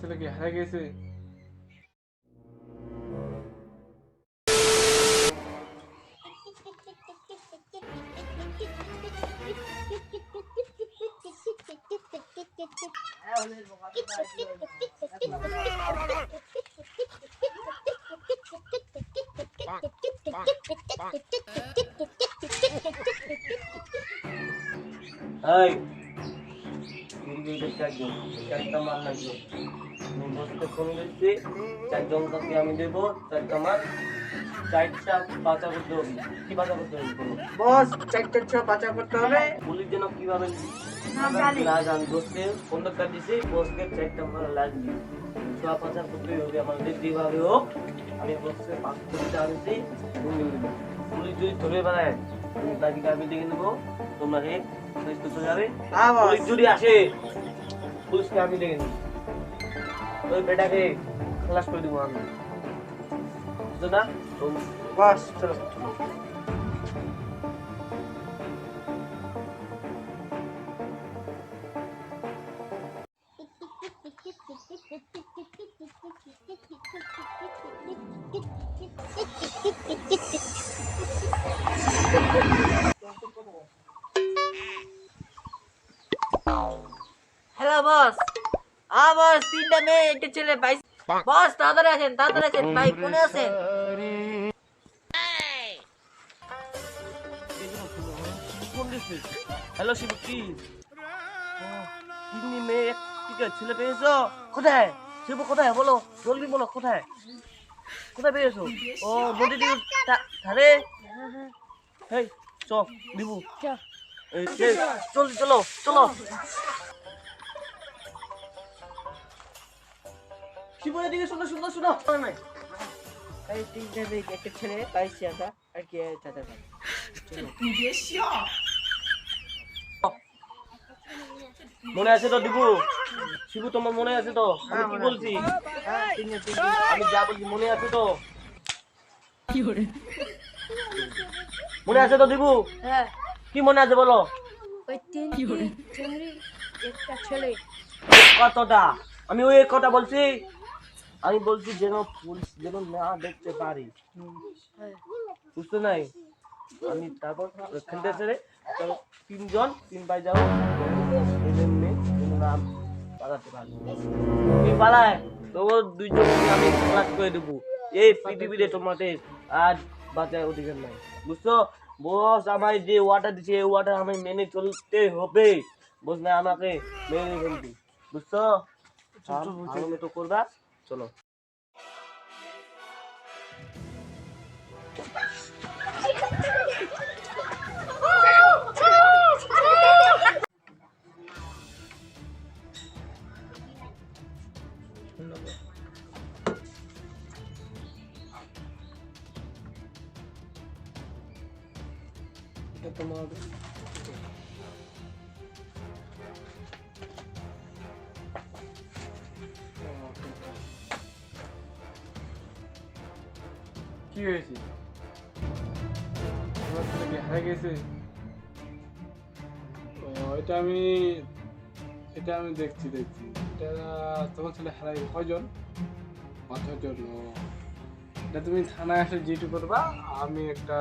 ছেলে কি হারা গেছে এই দিদিকে চারজন চারটা মাল লাগবে। আমি বসতে ফোন দিচ্ছি চারজন কাছে আমি দেবো চারটা মাল। চারটা পাচা করতে হবে। কি পাচা করতে হবে বস চারটে ছ পাচা করতে হবে। পুলিশ যেন কীভাবে না জান। বসতে কন্ডাক্টার দিছি বসকে চারটা মাল লাগবে। ছোয়া পাচা করতে হবে আমাদের যেভাবে হোক। আমি বসকে পাঁচ করতে আনছি দেবো। পুলিশ যদি ধরে বেড়ায় তাদেরকে আমি দেখে নেব। তোমরা পুলিশ তো যাবে হ্যাঁ পুলিশ যদি আসে পুলিশকে আমি দেখে নিই। ওই বেটাকে খালাস করে দেবো আমি। বুঝছ না? তো বস চলো। Hello boss. আ বস তিনটা মেয়ে একটা ছেলে ভাই। বস তাড়াতাড়ি আছেন তাড়াতাড়ি আছেন ভাই কোনে আছেন হ্যালো শিবু কি ও, মেয়ে এক টিকা ছেলে পেয়েছ? কোথায়? শিবু কোথায়? বলো জলদি বলো কোথায়? কোথায় পেয়েছ? ও নদী ধারে? হেই চ দিবু এই, চলো চলো। শিবু এদিকে শোনো শোনো শোনো নাই। এই তিনটা একটা ছেলে পাইছি আমরা আর কি চাচা মনে আছে তো দিবু? শিবু তোমার মনে আছে তো? আমি কি বলছি? আমি যা বলছি মনে আছে তো? মনে আছে তো দিবু? হ্যাঁ। কি মনে আছে বলো? ওই তিন একটা ছেলে। কতটা আমি ওই কথা বলছি। আমি বলছি যেন পুলিশ যেন না দেখতে পারি। বুঝতে নাই? আমি তারপর খেলতে ছেড়ে তিনজন তিন ভাই যাব এদের মেয়ে যেন নাম পালাতে পারি তুমি পালায় তোর দুইজনকে আমি ক্লাস করে দেবো। এই পৃথিবীতে তোমাদের আর বাঁচার অধিকার নাই বুঝছ? বস আমায় যে ওয়াটার দিচ্ছে এই ওয়াটার আমি মেনে চলতে হবে। বস না আমাকে মেনে ফেলবি বুঝছ? তো করবা। চলো এটা তোমার কি হয়েছে তোমার ছেলে এটা আমি এটা আমি দেখছি দেখছি। এটা তোমার ছেলে হারাই কজন পাঁচ ছজন এটা তুমি থানায় এসে জিটু করবা, আমি একটা